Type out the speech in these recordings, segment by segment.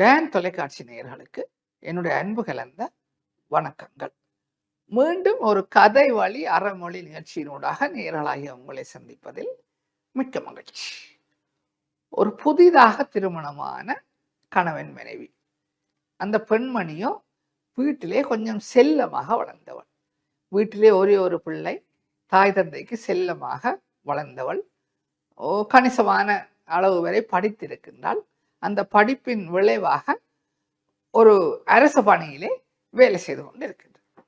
Tan தொலைக்காட்சி நேயர்களுக்கு என்னுடைய அன்பு கலந்த வணக்கங்கள். மீண்டும் ஒரு கதை வழி அறமொழி நிகழ்ச்சியினூடாக நேயர்களாகிய உங்களை சந்திப்பதில் மிக்க மகிழ்ச்சி. ஒரு புதிதாக திருமணமான கணவன் மனைவி. அந்த பெண்மணியோ வீட்டிலே கொஞ்சம் செல்லமாக வளர்ந்தவள். வீட்டிலே ஒரே ஒரு பிள்ளை தாய் தந்தைக்கு செல்லமாக வளர்ந்தவள். ஓ கணிசமான அளவு வரை படித்திருக்கின்றாள். அந்த படிப்பின் விளைவாக ஒரு அரச பணியிலே வேலை செய்து கொண்டு இருக்கின்றார்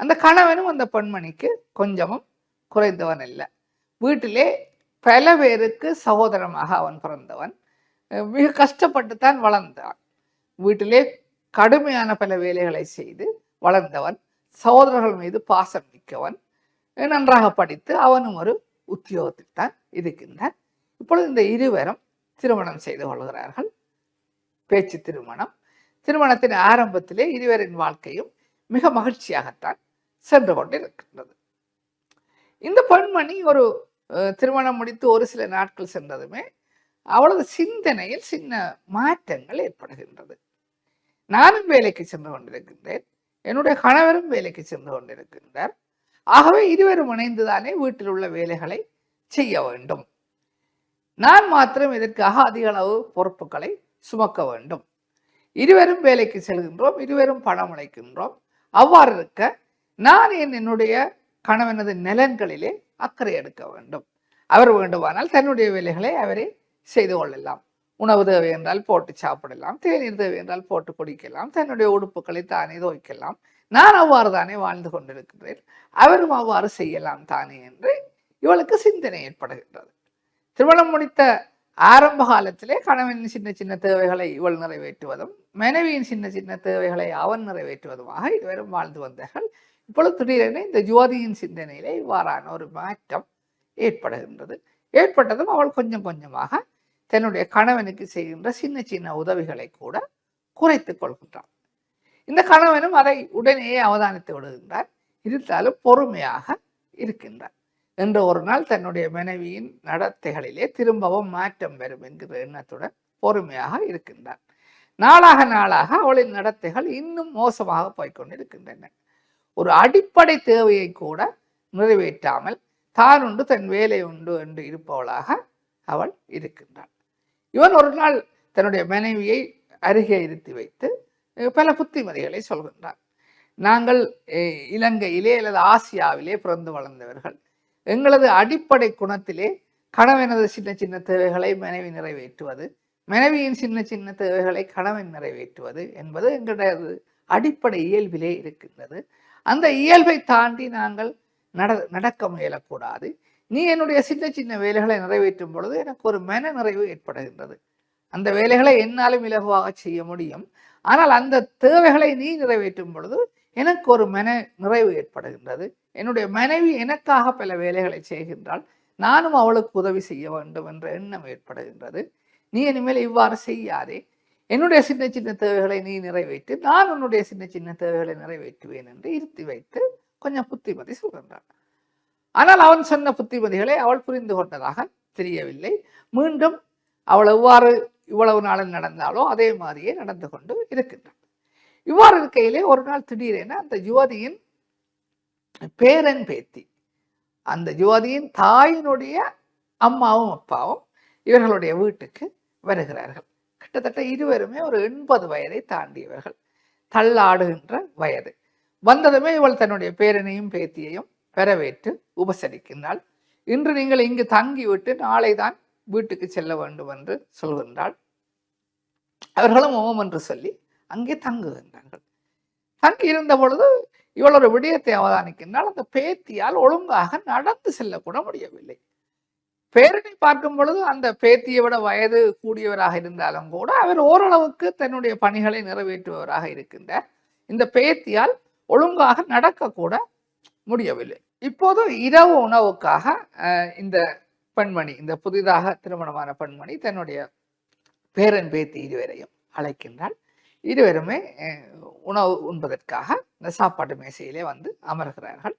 அந்த கணவனும் அந்த பெண்மணிக்கு கொஞ்சமும் குறைந்தவன் இல்லை வீட்டிலே பல பேருக்கு சகோதரமாக அவன் பிறந்தவன். மிக கஷ்டப்பட்டுத்தான் வளர்ந்தான். வீட்டிலே கடுமையான பல வேலைகளை செய்து வளர்ந்தவன் சகோதரர்கள் மீது பாசம் மிக்கவன் நன்றாக படித்து அவனும் ஒரு உத்தியோகத்தில் தான் இருக்கின்றான். இப்பொழுது இந்த இருவரும் திருமணம் செய்து கொள்கிறார்கள். பேச்சு திருமணம். திருமணத்தின் ஆரம்பத்திலே இருவரின் வாழ்க்கையும் மிக மகிழ்ச்சியாகத்தான் சென்று கொண்டிருக்கின்றது. இந்த பெண்மணி ஒரு திருமணம் முடித்து ஒரு சில நாட்கள் சென்றதுமே அவளது சிந்தனையில் சின்ன மாற்றங்கள் ஏற்படுகின்றது. நானும் வேலைக்கு சென்று கொண்டிருக்கின்றேன். என்னுடைய கணவரும் வேலைக்கு சென்று கொண்டிருக்கின்றார். ஆகவே இருவரும் இணைந்துதானே வீட்டில் உள்ள வேலைகளை செய்ய வேண்டும். நான் மாத்திரம் இதற்காக அதிக அளவு பொறுப்புகளை சுமக்க வேண்டும். இருவரும் வேலைக்கு செல்கின்றோம் இருவரும் பணம் அழைக்கின்றோம் அவ்வாறு இருக்க நான் என் என்னுடைய கணவனது நலன்களிலே அக்கறை எடுக்க வேண்டும்? அவர் வேண்டுமானால் தன்னுடைய வேலைகளை அவரே செய்து கொள்ளலாம். உணவு தேவை என்றால் போட்டு சாப்பிடலாம் தேநீர் தேவை என்றால் போட்டு குடிக்கலாம் தன்னுடைய உடுப்புகளை தானே துவைக்கலாம். நான் அவ்வாறு தானே வாழ்ந்து கொண்டிருக்கின்றேன் அவரும் அவ்வாறு செய்யலாம் தானே என்று இவளுக்கு சிந்தனை ஏற்படுகின்றது. திருமணம் முடித்த ஆரம்ப காலத்திலே கணவனின் சின்ன சின்ன தேவைகளை இவள் நிறைவேற்றுவதும் மனைவியின் சின்ன சின்ன தேவைகளை அவன் நிறைவேற்றுவதுமாக இருவரும் வாழ்ந்து வந்தார்கள். இப்பொழுது திடீரென இந்த ஜோதியின் சிந்தனையிலே இவ்வாறான ஒரு மாற்றம் ஏற்படுகின்றது. ஏற்பட்டதும் அவள் கொஞ்சம் கொஞ்சமாக தன்னுடைய கணவனுக்கு செய்கின்ற சின்ன சின்ன உதவிகளை கூட குறைத்து கொள்கின்றாள். இந்த கணவனும் அதை உடனேயே அவதானித்து விடுகின்றார். இருந்தாலும் பொறுமையாக இருக்கின்றார். என்று ஒரு நாள் தன்னுடைய மனைவியின் நடத்தைகளிலே திரும்பவும் மாற்றம் வரும் என்கிற எண்ணத்துடன் பொறுமையாக இருக்கின்றார் நாளாக நாளாக அவளின் நடத்தைகள் இன்னும் மோசமாக போய்கொண்டிருக்கின்றன ஒரு அடிப்படை தேவையை கூட நிறைவேற்றாமல் தான் உண்டு தன் வேலை உண்டு என்று இருப்பவளாக அவள் இருக்கின்றாள். இவன் ஒரு நாள் தன்னுடைய மனைவியை அருகே இருத்தி வைத்து பல புத்திமதிகளை சொல்கின்றான். நாங்கள் இலங்கையிலே அல்லது ஆசியாவிலே பிறந்து வளர்ந்தவர்கள். எங்களது அடிப்படை குணத்திலே கணவனது சின்ன சின்ன தேவைகளை மனைவி நிறைவேற்றுவது மனைவியின் சின்ன சின்ன தேவைகளை கணவன் நிறைவேற்றுவது என்பது எங்களது அடிப்படை இயல்பிலே இருக்கின்றது. அந்த இயல்பை தாண்டி நாங்கள் நட நடக்க முயலக்கூடாது. நீ என்னுடைய சின்ன சின்ன வேலைகளை நிறைவேற்றும் பொழுது எனக்கு ஒரு மன நிறைவு ஏற்படுகின்றது. அந்த வேலைகளை என்னாலும் இலகுவாக செய்ய முடியும். ஆனால் அந்த தேவைகளை நீ நிறைவேற்றும் பொழுது எனக்கு ஒரு மன நிறைவு ஏற்படுகின்றது. என்னுடைய மனைவி எனக்காக பல வேலைகளை செய்கின்றாள். நானும் அவளுக்கு உதவி செய்ய வேண்டும் என்ற எண்ணம் ஏற்படுகின்றது. நீ இனிமேல் இவ்வாறு செய்யாதே. என்னுடைய சின்ன சின்ன தேவைகளை நீ நிறைவேற்று. நான் உன்னுடைய சின்ன சின்ன தேவைகளை நிறைவேற்றுவேன் என்று இருத்தி வைத்து கொஞ்சம் புத்திமதி சொல்கின்றான் ஆனால் அவன் சொன்ன புத்திமதிகளை அவள் புரிந்து கொண்டதாக தெரியவில்லை. மீண்டும் அவள் எவ்வாறு இவ்வளவு நாளில் நடந்தாலோ அதே மாதிரியே நடந்து கொண்டு இருக்கின்றாள். இவ்வாறு இருக்கையிலே ஒரு நாள் திடீரென அந்த யுவதியின் பேரன் பேத்தி. அந்த ஜோதியின் தாயினுடைய அம்மாவும் அப்பாவும் இவர்களுடைய வீட்டுக்கு வருகிறார்கள். கிட்டத்தட்ட இருவருமே ஒரு எண்பது வயதை தாண்டியவர்கள். தள்ளாடுகின்ற வயது. வந்ததுமே இவள் தன்னுடைய பேரனையும் பேத்தியையும் வரவேற்று உபசரிக்கின்றாள். இன்று நீங்கள் இங்கு தங்கிவிட்டு நாளை தான் வீட்டுக்கு செல்ல வேண்டும் என்று சொல்கின்றாள். அவர்களும் ஓம் என்று சொல்லி அங்கே தங்குகின்றார்கள். தங்கி இருந்த பொழுது இவள் ஒரு விடயத்தை அவதானிக்கின்றால் அந்த பேத்தியால் ஒழுங்காக நடந்து செல்லக்கூட முடியவில்லை. பேரனை பார்க்கும் பொழுது அந்த பேத்தியை விட வயது கூடியவராக இருந்தாலும் கூட அவர் ஓரளவுக்கு தன்னுடைய பணிகளை நிறைவேற்றுபவராக இருக்கின்றார். இந்த பேத்தியால் ஒழுங்காக நடக்கக்கூட முடியவில்லை. இப்போது இரவு உணவுக்காக அஹ், இந்த பெண்மணி இந்த புதிதாக திருமணமான பெண்மணி தன்னுடைய பேரன் பேத்தி இருவரையும் அழைக்கின்றாள். இருவருமே உணவு உண்பதற்காக இந்த சாப்பாட்டு மேசையிலே வந்து அமர்கிறார்கள்.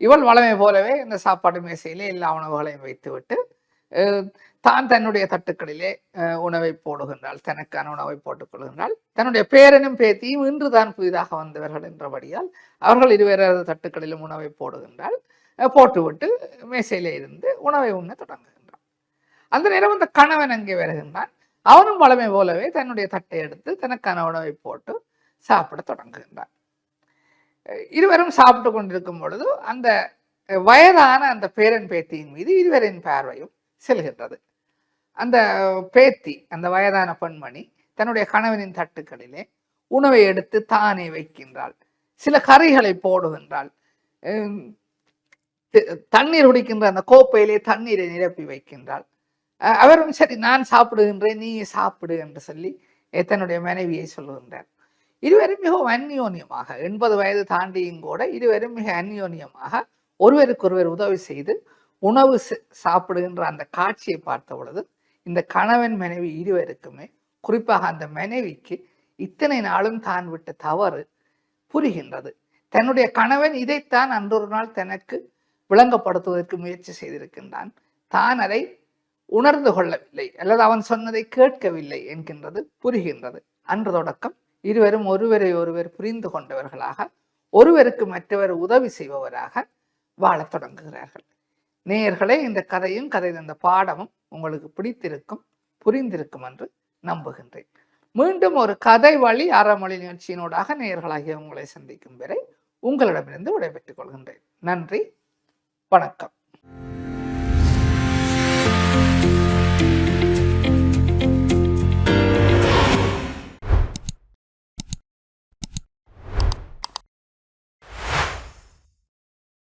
இவள் வளமை போலவே இந்த சாப்பாட்டு மேசையிலே எல்லா உணவுகளையும் வைத்துவிட்டு தான் தன்னுடைய தட்டுக்களிலே உணவை போடுகின்றாள் தனக்கான உணவை போட்டுக்கொள்கின்றாள் தன்னுடைய பேரனும் பேத்தியும் இன்று தான் புதிதாக வந்தவர்கள் என்றபடியால் அவர்கள் இருவரது தட்டுக்களிலும் உணவை போடுகின்றாள். போட்டுவிட்டு மேசையிலே இருந்து உணவை உண்ண தொடங்குகின்றான் அந்த நேரம் அந்த கணவன் அங்கே வருகின்றான். அவனும் வளமை போலவே தன்னுடைய தட்டை எடுத்து தனக்கான உணவை போட்டு சாப்பிட தொடங்குகின்றான். இருவரும் சாப்பிட்டு கொண்டிருக்கும் பொழுது அந்த வயதான அந்த பேரன் பேத்தியின் மீது இருவரின் பார்வையும் செல்கின்றது. அந்த பேத்தி அந்த வயதான பெண்மணி தன்னுடைய கணவனின் தட்டுக்களிலே உணவை எடுத்து தானே வைக்கின்றாள். சில கறிகளை போடுகின்றாள். தண்ணீர் குடிக்கின்ற அந்த கோப்பையிலே தண்ணீரை நிரப்பி வைக்கின்றாள். அவரும் சரி நான் சாப்பிடுகின்றேன் நீ சாப்பிடு என்று சொல்லி தன்னுடைய மனைவியை சொல்லுகின்றார். இருவரும் மிகவும் அந்யோன்யமாக எண்பது வயது தாண்டியும் கூட இருவரும் மிக அந்யோன்யமாக ஒருவருக்கொருவர் உதவி செய்து உணவு சாப்பிடுகின்ற அந்த காட்சியை பார்த்த பொழுது இந்த கணவன் மனைவி இருவருக்குமே குறிப்பாக அந்த மனைவிக்கு இத்தனை நாளும் தான் விட்ட தவறு புரிகின்றது. தன்னுடைய கணவன் இதைத்தான் அன்றொரு நாள் தனக்கு விளங்கப்படுத்துவதற்கு முயற்சி செய்திருக்கின்றான். தான் அதை உணர்ந்து கொள்ளவில்லை. அல்லது அவன் சொன்னதை கேட்கவில்லை என்கின்றது புரிகின்றது. அன்று தொடக்கம் இருவரும் ஒருவரை ஒருவர் புரிந்து கொண்டவர்களாக ஒருவருக்கு மற்றவர் உதவி செய்பவராக வாழத் தொடங்குகிறார்கள். நேயர்களே இந்த கதையும் கதை இந்த பாடமும் உங்களுக்கு பிடித்திருக்கும் புரிந்திருக்கும் என்று நம்புகின்றேன். மீண்டும் ஒரு கதை வழி அறமொழி நிகழ்ச்சியினூடாக நேயர்களாகிய உங்களை சந்திக்கும் வரை உங்களிடமிருந்து விடைபெற்றுக் கொள்கின்றேன். நன்றி வணக்கம்.